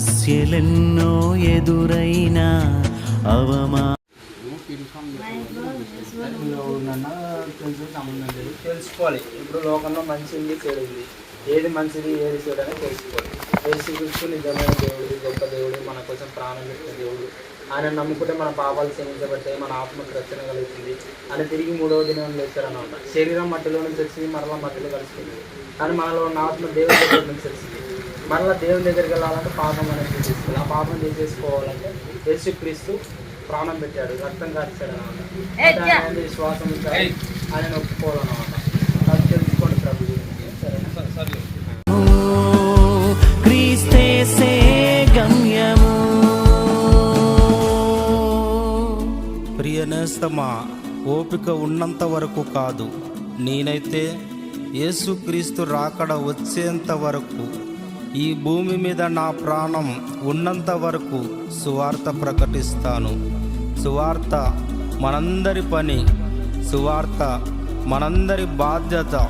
సమస్యలెన్నో ఎదురైనా అవమా సంబంధం తెలుసుకోవాలి. ఇప్పుడు లోకంలో మంచి ఉంది ఏది మంచిది ఏది చెడు అని తెలుసుకోవాలి యేసుక్రీస్తు నిజమైన దేవుడు గొప్ప దేవుడు మన కోసం ప్రాణం పెట్టిన దేవుడు. ఆయన నమ్ముకుంటే మన పాపాలు క్షమించబడతాయి మన ఆత్మకు రక్షణ కలుగుతుంది అని తిరిగి మూడవ దినం లేచారనమాట శరీరం మట్టిలో నుంచి వచ్చింది మరలా మట్టిలో కలిసింది కానీ మనలో ఉన్న ఆత్మ దేవుడి దగ్గర నుంచి వచ్చింది మరలా దేవుని దగ్గరికి వెళ్ళాలంటే పాపం అనేది తీసేసుకోవాలి. ఆ పాపం తీసేసుకోవాలంటే యేసుక్రీస్తు ప్రాణం పెట్టాడు రక్తం కార్చాడు అనమాట ఆయన విశ్వాసం ఆయన ఒప్పుకోవాలన్నమాట. అది తెలుసుకోండి ప్రభు క్రీస్తేసే గమ్యము. ప్రియనేస్తమా ఓపిక ఉన్నంత వరకు కాదు. నేనైతే యేసుక్రీస్తు రాకడ వచ్చేంత వరకు ఈ భూమి మీద నా ప్రాణం ఉన్నంత వరకు సువార్త ప్రకటిస్తాను. సువార్త మనందరి పని. సువార్త మనందరి బాధ్యత.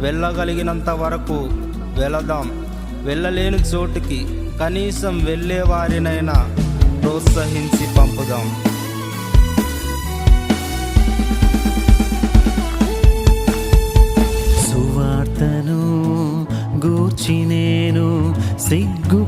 వెళ్ళగలిగినంత వరకు వెళదాం. వెళ్ళలేని చోటుకి కనీసం వెళ్ళేవారినైనా ప్రోత్సహించి పంపుదాం.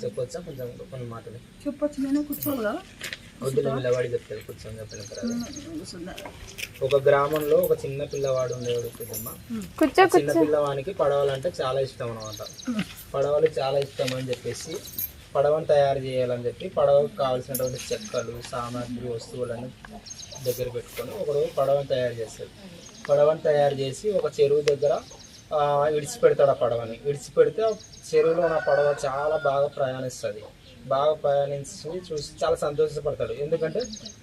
చెప్పొచ్చా కొంచెం కొన్ని మాటలు చెప్పొచ్చు నేను కూర్చోవాలా వద్దులే పిల్లవాడి చెప్తారు కూర్చొని చెప్పిన తర్వాత ఒక గ్రామంలో ఒక చిన్న పిల్లవాడు ఉండేవాడు చిన్న పిల్లవానికి పడవలంటే చాలా ఇష్టం అనమాట పడవలు చాలా ఇష్టం అని చెప్పేసి పడవను తయారు చేయాలని చెప్పి పడవకు కావాల్సినటువంటి చెక్కలు సామాగ్రి వస్తువులను దగ్గర పెట్టుకొని ఒకడు పడవను తయారు చేస్తాడు పడవను తయారు చేసి ఒక చెరువు దగ్గర విడిచిపెడతాడు ఆ పడవని. విడిచిపెడితే ఆ చెరువులో ఉన్న పడవ చాలా బాగా ప్రయాణిస్తుంది. బాగా ప్రయాణించి చూసి చాలా సంతోషపడతాడు. ఎందుకంటే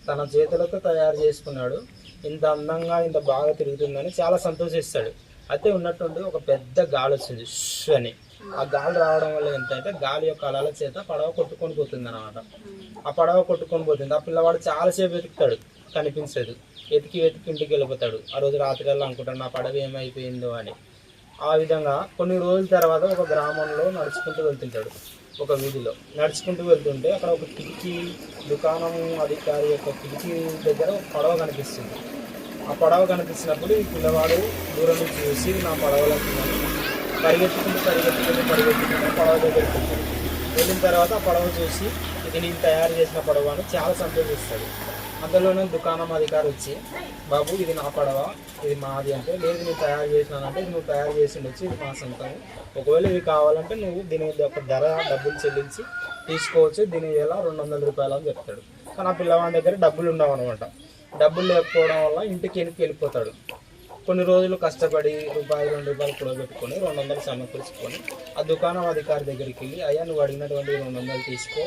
తన చేతులతో తయారు చేసుకున్నాడు. ఇంత అందంగా ఇంత బాగా తిరుగుతుందని చాలా సంతోషిస్తాడు. అయితే ఉన్నట్టుండి ఒక పెద్ద గాలి వచ్చింది ష్ అని. ఆ గాలి రావడం వల్ల ఏంటంటే గాలి యొక్క అలల చేత పడవ కొట్టుకొని పోతుంది అనమాట ఆ పడవ కొట్టుకొని పోతుంది. ఆ పిల్లవాడు చాలాసేపు వెతుకుతాడు. కనిపించదు. వెతికి వెతికి ఇంటికి వెళ్ళిపోతాడు. ఆ రోజు రాత్రి అనుకుంటాడు నా పడవ ఏమైపోయిందో అని. ఆ విధంగా కొన్ని రోజుల తర్వాత ఒక గ్రామంలో నడుచుకుంటూ వెళ్తుంటాడు ఒక వీధిలో. నడుచుకుంటూ వెళ్తుంటే అక్కడ ఒక కిటికీ దుకాణం అధికారి యొక్క కిటికీ దగ్గర ఒక పడవ కనిపిస్తుంది. ఆ పడవ కనిపించినప్పుడు ఈ పిల్లవాడు దూరం నుంచి చూసి నా పడవలో పరిగెత్తుకుంటూ పరిగెత్తుకుంటూ పరిగెత్తుకుంటూ పడవ దగ్గరికి వెళ్తాడు వెళ్ళిన తర్వాత ఆ పడవ చూసి ఇది నేను తయారు చేసిన పడవ అని చాలా సంతోషిస్తాడు. అందులోనే దుకాణం అధికారి వచ్చి బాబు ఇది నా పడవ ఇది మాది అంటే లేదు నేను తయారు చేసినానంటే నువ్వు తయారు చేసి ఉండొచ్చు ఇది మా సొంతం. ఒకవేళ ఇవి కావాలంటే నువ్వు దీని యొక్క ధర డబ్బులు చెల్లించి తీసుకోవచ్చు దీని వేల రెండు వందల రూపాయలు అని చెప్తాడు. కానీ ఆ పిల్లవాడి దగ్గర డబ్బులు ఉండవు అనమాట డబ్బులు లేకపోవడం వల్ల ఇంటికి వెనక్కి వెళ్ళిపోతాడు? కొన్ని రోజులు కష్టపడి రూపాయి రెండు రూపాయలు కూడబెట్టుకొని రెండు వందలు సమకూర్చుకొని ఆ దుకాణం అధికారి దగ్గరికి వెళ్ళి అయ్యా నువ్వు అడిగినటువంటి రెండు వందలు తీసుకో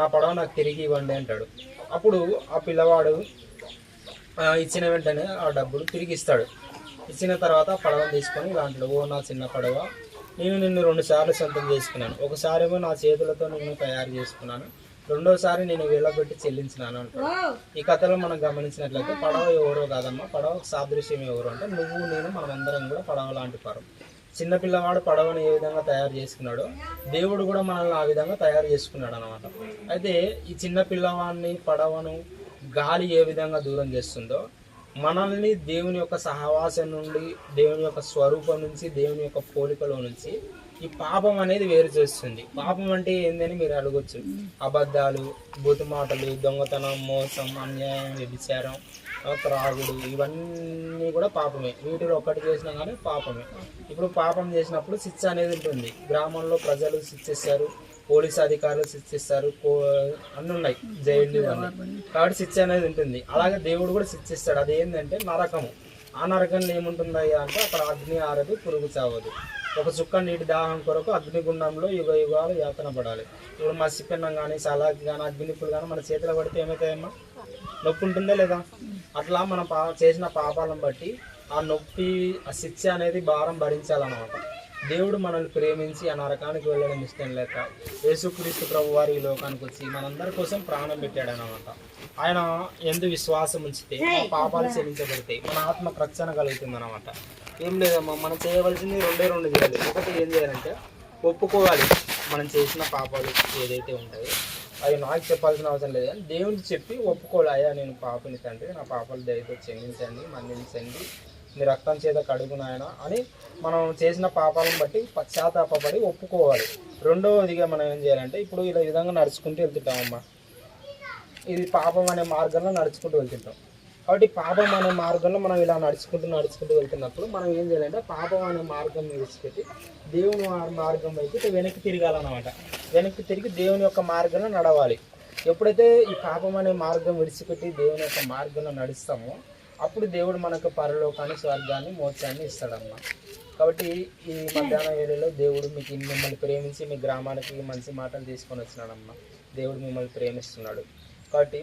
నా పడవ నాకు తిరిగి ఇవ్వండి అంటాడు. అప్పుడు ఆ పిల్లవాడు ఇచ్చిన వెంటనే ఆ డబ్బులు తిరిగి ఇస్తాడు ఇచ్చిన తర్వాత ఆ పడవను తీసుకొని అంటాడు ఓ నా చిన్న పడవ నేను నిన్ను రెండు సార్లు సొంతం చేసుకున్నాను. ఒకసారేమో నా చేతులతో నిన్ను తయారు చేసుకున్నాను. రెండోసారి నేను వేలబెట్టి చెల్లించినాను అంటాడు. ఈ కథలో మనం గమనించినట్లయితే పడవ ఎవరో కాదమ్మా పడవ సాదృశ్యం ఎవరు అంటే నువ్వు నేను మనమందరం కూడా పడవ లాంటి పరం. చిన్నపిల్లవాడు పడవని పడవను ఏ విధంగా తయారు చేసుకున్నాడో దేవుడు కూడా మనల్ని ఆ విధంగా తయారు చేసుకున్నాడు అనమాట అయితే ఈ చిన్న పిల్లవాడిని పడవను గాలి ఏ విధంగా దూరం చేస్తుందో మనల్ని దేవుని యొక్క సహవాసం నుండి దేవుని యొక్క స్వరూపం నుంచి దేవుని యొక్క పోలికలో నుంచి ఈ పాపం అనేది వేరు చేస్తుంది. పాపం అంటే ఏందని మీరు అడగొచ్చు. అబద్ధాలు బుతుమాటలు దొంగతనం మోసం అన్యాయం వ్యభిచారం త్రాగుడు ఇవన్నీ కూడా పాపమే. వీటిలో ఒక్కటి చేసినా కానీ పాపమే. ఇప్పుడు పాపం చేసినప్పుడు శిక్ష అనేది ఉంటుంది. గ్రామంలో ప్రజలు శిక్షిస్తారు పోలీస్ అధికారులు శిక్షిస్తారు కో- అన్ని ఉన్నాయి. జైలు అన్నీ కాబట్టి శిక్ష అనేది ఉంటుంది. అలాగే దేవుడు కూడా శిక్షిస్తాడు. అది ఏంటంటే నరకము. ఆ నరకంలో ఏముంటుందయ్యా అంటే అక్కడ అగ్ని ఆరదు పురుగు చావదు. ఒక చుక్క నీటి దాహం కొరకు అగ్నిగుండంలో యుగ యుగాలు యాతన పడాలి. ఇప్పుడు మత్స్యపిన్నం కానీ సలాకి కానీ అగ్నిప్పులు కానీ మన చేతిలో పడితే ఏమవుతాయమ్మా నొప్పి ఉంటుందా లేదా? అట్లా మనం పా చేసిన పాపాలను బట్టి ఆ నొప్పి ఆ శిక్ష అనేది భారం భరించాలన్నమాట. దేవుడు మనల్ని ప్రేమించి ఆ నరకానికి వెళ్ళడం ఇష్టం లేక యేసుక్రీస్తు ప్రభు వారి ఈ లోకానికి వచ్చి మనందరి కోసం ప్రాణం పెట్టాడు అనమాట ఆయన ఎందు విశ్వాసం ఉంచితే మన పాపాలు చెల్లించబడతాయి మన ఆత్మ రక్షణ కలుగుతుంది అనమాట ఏం లేదమ్మా మనం చేయవలసింది రెండే రెండు చేయాలి. ఒకటి ఏం చేయాలంటే ఒప్పుకోవాలి మనం చేసిన పాపాలు ఏదైతే ఉంటాయో. అవి నాకు చెప్పాల్సిన అవసరం లేదు కానీ దేవునికి చెప్పి ఒప్పుకోవాలి అయ్యా నేను పాపని తండ్రి నా పాపాలు దయతో క్షమించండి మన్నించండి మీ రక్తం చేత కడుగు నాయన అని మనం చేసిన పాపాలను బట్టి పశ్చాత్తాపడి ఒప్పుకోవాలి. రెండవదిగా మనం ఏం చేయాలంటే ఇప్పుడు ఇలా విధంగా నడుచుకుంటూ వెళ్తుంటామమ్మా. ఇది పాపం అనే మార్గంలో నడుచుకుంటూ వెళ్తుంటాం. కాబట్టి పాపం అనే మార్గంలో మనం ఇలా నడుచుకుంటూ నడుచుకుంటూ వెళ్తున్నప్పుడు మనం ఏం చేయాలంటే పాపం అనే మార్గం విడిచిపెట్టి దేవుని మార్గం వైపు వెనక్కి తిరగాలన్నమాట. వెనక్కి తిరిగి దేవుని యొక్క మార్గంలో నడవాలి. ఎప్పుడైతే ఈ పాపం అనే మార్గం విడిచిపెట్టి దేవుని యొక్క మార్గంలో నడుస్తామో అప్పుడు దేవుడు మనకు పరలోకాన్ని స్వర్గాన్ని మోక్షాన్ని ఇస్తాడమ్మా. కాబట్టి ఈ మధ్యాహ్న వేళలో దేవుడు మీకు మిమ్మల్ని ప్రేమించి మీ గ్రామానికి మంచి మాటలు తీసుకొని వచ్చినాడమ్మా. దేవుడు మిమ్మల్ని ప్రేమిస్తున్నాడు. కాబట్టి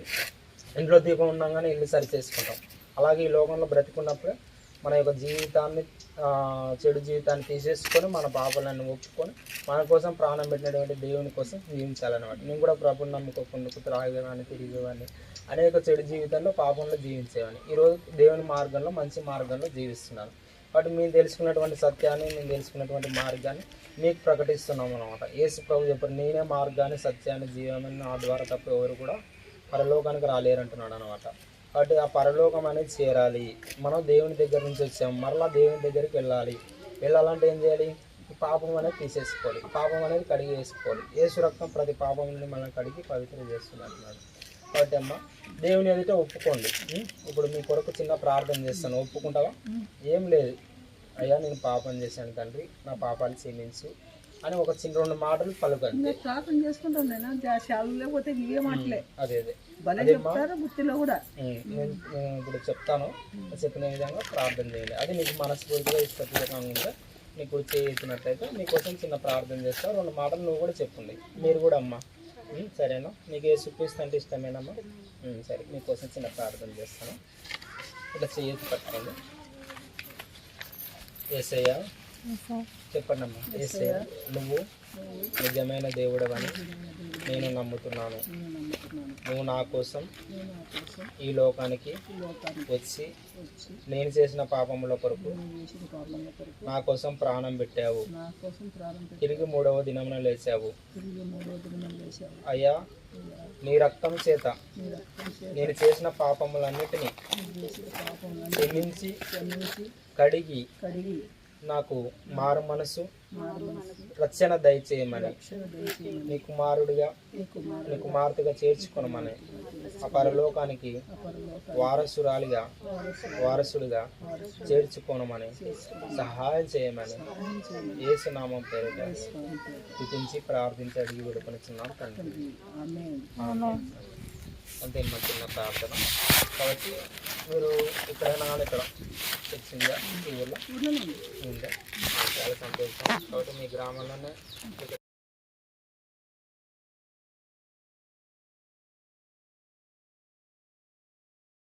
ఇంట్లో దీపం ఉండగానే ఇల్లు సరి చేసుకుంటాం అలాగే ఈ లోకంలో బ్రతికున్నప్పుడే మన యొక్క జీవితాన్ని చెడు జీవితాన్ని తీసేసుకొని మన పాపాలను ఒప్పుకొని మన కోసం ప్రాణం పెట్టినటువంటి దేవుని కోసం జీవించాలన్నమాట. నేను కూడా ప్రభుని నమ్ముకోకుండా త్రాగేవాడిని తిరిగేవాడిని. అనేక చెడు జీవితంలో పాపంలో జీవించేవాడిని. ఈరోజు దేవుని మార్గంలో మంచి మార్గంలో జీవిస్తున్నాను. కాబట్టి మేము తెలుసుకున్నటువంటి సత్యాన్ని మేము తెలుసుకున్నటువంటి మార్గాన్ని మీకు ప్రకటిస్తున్నాం అనమాట యేసు ప్రభు చెప్పారు నేనే మార్గాన్ని సత్యాన్ని జీవమని నా ద్వారా తప్ప ఎవరు కూడా పరలోకానికి రాలేరంటున్నాడు అనమాట కాబట్టి ఆ పరలోకం అనేది చేరాలి. మనం దేవుని దగ్గర నుంచి వచ్చాము. మరలా దేవుని దగ్గరికి వెళ్ళాలి. వెళ్ళాలంటే ఏం చేయాలి? పాపం అనేది తీసేసుకోవాలి. పాపం అనేది కడిగి వేసుకోవాలి. యేసు రక్తం ప్రతి పాపం నుండి మనం కడిగి పవిత్రం చేస్తుంది అంటున్నాడు కాబట్టి అమ్మ దేవుని ఎదుట ఒప్పుకోండి? ఇప్పుడు మీ కొరకు చిన్న ప్రార్థన చేస్తాను. ఒప్పుకుంటావా? ఏం లేదు. అయ్యా నేను పాపం చేశాను తండ్రి. నా పాపాలు క్షమించు. అని ఒక చిన్న రెండు మాటలు పలుకండి. ప్రార్థన చేసుకుంటాం నేను. శాలు లేకపోతే ఇవే మాటలే. అదే అదే. భలే చెప్తారు గుర్తిలో కూడా. నేను ఇప్పుడు చెప్తాను. చెప్పిన విధంగా ప్రార్థన చేయండి. అది నీకు మనస్ఫూర్తిగా ఇష్టపూర్వకంగా నీకు చేసినట్లయితే నీకోసం చిన్న ప్రార్థన చేస్తా. రెండు మాటలు నువ్వు కూడా చెప్పండి. మీరు కూడా అమ్మ. సరేనా? నీకు ఏ సుప్పిస్తే అంటే ఇష్టమేనమ్మా? సరే మీకోసం చిన్న ప్రార్థన చేస్తాను. ఇట్లా చేయొచ్చు పట్టుకోండి. ఏసయ్యా చెప్పండి అమ్మా ఏసయ్య నువ్వు నిజమైన దేవుడవని నేను నమ్ముతున్నాను. నువ్వు నా కోసం ఈ లోకానికి వచ్చి నేను చేసిన పాపముల కొరకు నా కోసం ప్రాణం పెట్టావు. తిరిగి మూడవ దినమున లేచావు. అయ్యా నీ రక్తం చేత నేను చేసిన పాపములన్నిటినీ క్షమించి కడిగి నాకు మారు మనసు రక్షణ దయచేయమని. నీ కుమారుడిగా నీ కుమారు నీ కుమార్తెగా చేర్చుకొనమని. ఆ పరలోకానికి వారసురాలిగా వారసుడిగా చేర్చుకోనమని సహాయం చేయమని ఏసునామం పేరిట స్థుతించి ప్రార్థించి అడిగి విడుకొనిచున్నాం తండ్రి. అంతే మా చిన్న ప్రార్థన కాబట్టి మీరు ఎక్కడైనా కానీ ఇక్కడ వచ్చిందా ఈ ఊళ్ళో ఉంది. చాలా సంతోషం. కాబట్టి మీ గ్రామంలోనే